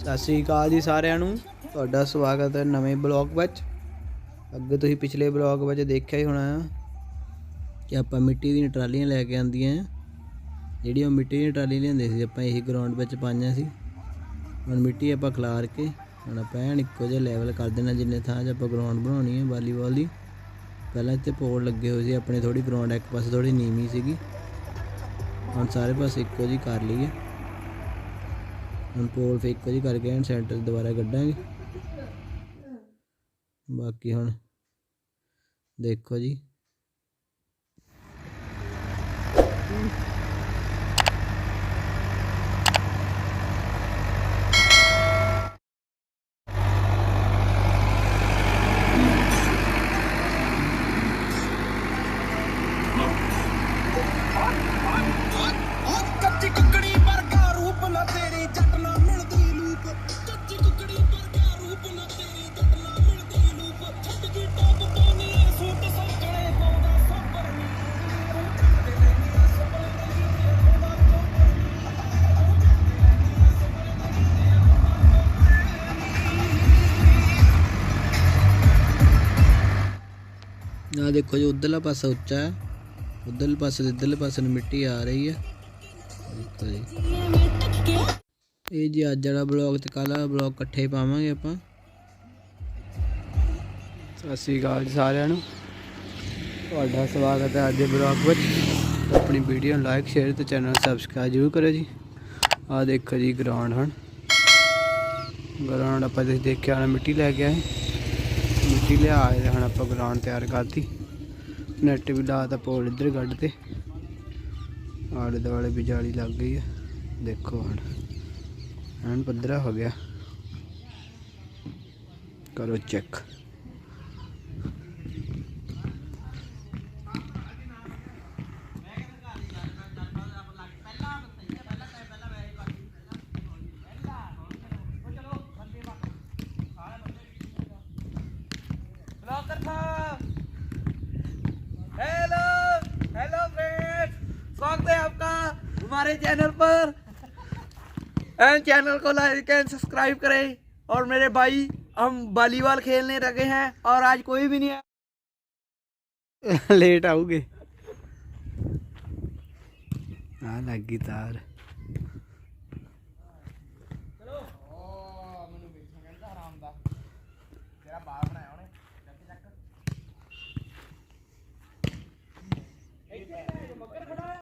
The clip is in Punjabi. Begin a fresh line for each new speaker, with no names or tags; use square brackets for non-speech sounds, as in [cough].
ਸਤਿ ਸ੍ਰੀ ਅਕਾਲ ਜੀ ਸਾਰਿਆਂ ਨੂੰ। ਤੁਹਾਡਾ ਸਵਾਗਤ ਹੈ ਨਵੇਂ ਬਲੌਗ ਵਿੱਚ। ਅੱਗੇ ਤੁਸੀਂ ਪਿਛਲੇ ਬਲੌਗ ਵਿੱਚ ਦੇਖਿਆ ਹੀ ਹੋਣਾ ਕਿ ਆਪਾਂ ਮਿੱਟੀ ਦੀਆਂ ਟਰਾਲੀਆਂ ਲੈ ਕੇ ਆਂਦੀਆਂ ਜਿਹੜੀਆਂ ਉਹ ਮਿੱਟੀ ਦੀਆਂ ਟਰਾਲੀਆਂ ਲਿਆਂਦੇ ਸੀ, ਆਪਾਂ ਇਹੀ ਗਰਾਊਂਡ ਵਿੱਚ ਪਾਈਆਂ ਸੀ। ਹੁਣ ਮਿੱਟੀ ਆਪਾਂ ਖਿਲਾਰ ਕੇ, ਹੁਣ ਆਪਾਂ ਐਨ ਇੱਕੋ ਜਿਹਾ ਲੈਵਲ ਕਰ ਦੇਣਾ, ਜਿੰਨੇ ਥਾਂ 'ਚ ਆਪਾਂ ਗਰਾਊਂਡ ਬਣਾਉਣੀ ਹੈ ਵਾਲੀਬਾਲ ਦੀ। ਪਹਿਲਾਂ ਇੱਥੇ ਪੋਲ ਲੱਗੇ ਹੋਏ ਸੀ, ਆਪਣੇ ਥੋੜੀ ਗਰਾਊਂਡ ਇੱਕ ਪਾਸੇ ਥੋੜੀ ਨੀਵੀਂ ਸੀਗੀ। ਹੁਣ ਸਾਰੇ ਪਾਸੇ ਇੱਕੋ ਜਿਹੀ ਕਰ ਲਈਏ। ਹੁਣ ਪੋਲ ਫੇ ਇੱਕੋ ਕਰਕੇ ਐਨ ਸੈਂਟਰ ਦੁਬਾਰਾ ਕੱਢਾਂਗੇ। ਬਾਕੀ ਹੁਣ ਦੇਖੋ ਜੀ। ਆ ਦੇਖੋ ਜੀ, ਉਧਰਲਾ ਪਾਸਾ ਉੱਚਾ ਹੈ। ਉਧਰਲੇ ਪਾਸੇ ਤੇ ਇੱਧਰਲੇ ਪਾਸੇ ਨੂੰ ਮਿੱਟੀ ਆ ਰਹੀ ਹੈ। ਦੇਖੋ ਜੀ। ਇਹ ਜੀ ਅੱਜ ਵਾਲਾ ਬਲੌਗ ਤੇ ਕੱਲ੍ਹ ਵਾਲਾ ਬਲੌਗ ਇਕੱਠੇ ਪਾਵਾਂਗੇ ਆਪਾਂ। ਸਤਿ ਸ੍ਰੀ ਅਕਾਲ ਜੀ ਸਾਰਿਆਂ ਨੂੰ। ਤੁਹਾਡਾ ਸਵਾਗਤ ਹੈ ਅੱਜ ਦੇ ਬਲੌਗ ਵਿੱਚ। ਆਪਣੀ ਵੀਡੀਓ ਨੂੰ ਲਾਈਕ ਸ਼ੇਅਰ ਤੇ ਚੈਨਲ ਸਬਸਕ੍ਰਾਈਬ ਜ਼ਰੂਰ ਕਰੋ ਜੀ। ਆ ਦੇਖੋ ਜੀ ਗਰਾਊਂਡ ਹਨ ਗਰਾਊਂਡ ਆਪਾਂ ਤੁਸੀਂ ਦੇਖਿਆ ਹੋਣਾ, ਮਿੱਟੀ ਲੈ ਕੇ ਆਏ। ਮਿੱਟੀ ਲਿਆ ਆਏ ਹੁਣ ਆਪਾਂ ਗਰਾਊਂਡ ਤਿਆਰ ਕਰਤੀ। ਨੈਟ ਵੀ ਲਾਤਾ ਪੋਲ ਇੱਧਰ ਕੱਢ ਤੇ। ਆਲੇ ਦੁਆਲੇ ਵੀ ਜਾਲੀ ਲੱਗ ਗਈ ਹੈ ਦੇਖੋ ਹੁਣ। ਐਨ ਪੱਧਰਾ ਹੋ ਗਿਆ। ਕਰੋ ਚੈੱਕ
नौकर हेलो हेलो स्वागत है आपका हमारे चैनल पर। एंड चैनल को लाइक एंड सब्सक्राइब करें। और मेरे भाई, हम वॉलीबॉल खेलने लगे हैं और आज कोई भी नहीं है। [laughs]
लेट आओगे। हाँ, लगी तार।